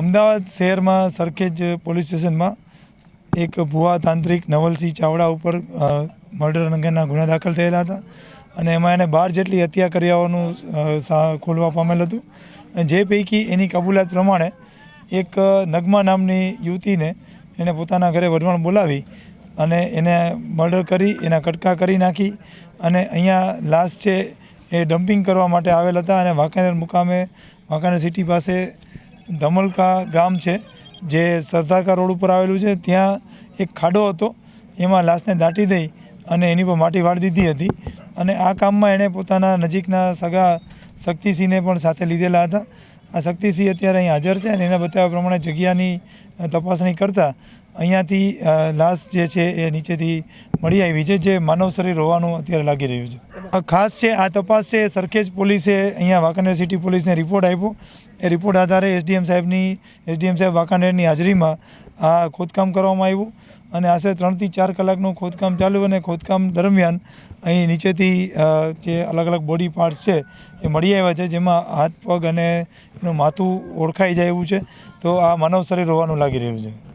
અમદાવાદ શહેરમાં સરખેજ પોલીસ સ્ટેશનમાં એક ભુવા તાંત્રિક નવલસિંહ ચાવડા ઉપર મર્ડર અંગેના ગુના દાખલ થયેલા હતા અને એમાં એને બાર જેટલી હત્યા કર્યાઓનું ખોલવા પામેલ હતું. જે પૈકી એની કબૂલાત પ્રમાણે એક નગમા નામની યુવતીને એને પોતાના ઘરે વઢવાણ બોલાવી અને એને મર્ડર કરી, એના કટકા કરી નાખી અને અહીંયા લાશ છે એ ડમ્પિંગ કરવા માટે આવેલ હતા અને વાંકાનેર મુકામે, વાંકાનેર સિટી પાસે ધમલકા ગામ છે, જે સરદારકા રોડ ઉપર આવેલું છે, ત્યાં એક ખાડો હતો, એમાં લાશને દાટી દઈ અને એની પર માટી વાળી દીધી હતી અને આ કામમાં એણે પોતાના નજીકના સગા શક્તિસિંહને પણ સાથે લીધેલા હતા. આ શક્તિસિંહ અત્યારે અહીં હાજર છે અને એના બતાવ્યા પ્રમાણે જગ્યાની તપાસણી કરતાં અહીંયાથી લાશ જે છે એ નીચેથી મળી આવી છે, જે માનવ શરીર હોવાનું અત્યારે લાગી રહ્યું છે. ખાસ છે, આ તપાસ છે, સરખેજ પોલીસે અહીંયા વાંકાનેર સિટી પોલીસને રિપોર્ટ આપ્યો. એ રિપોર્ટ આધારે એસડીએમ સાહેબની, એસડીએમ સાહેબ વાંકાનેરની હાજરીમાં આ ખોદકામ કરવામાં આવ્યું અને આશરે ત્રણથી ચાર કલાકનું ખોદકામ ચાલ્યું અને ખોદકામ દરમિયાન અહીં નીચેથી જે અલગ અલગ બોડી પાર્ટ્સ છે, એ મળી આવ્યા છે, જેમાં હાથ, પગ અને એનું માથું ઓળખાઈ જાય એવું છે. તો આ માનવ શરીર હોવાનું લાગી રહ્યું છે.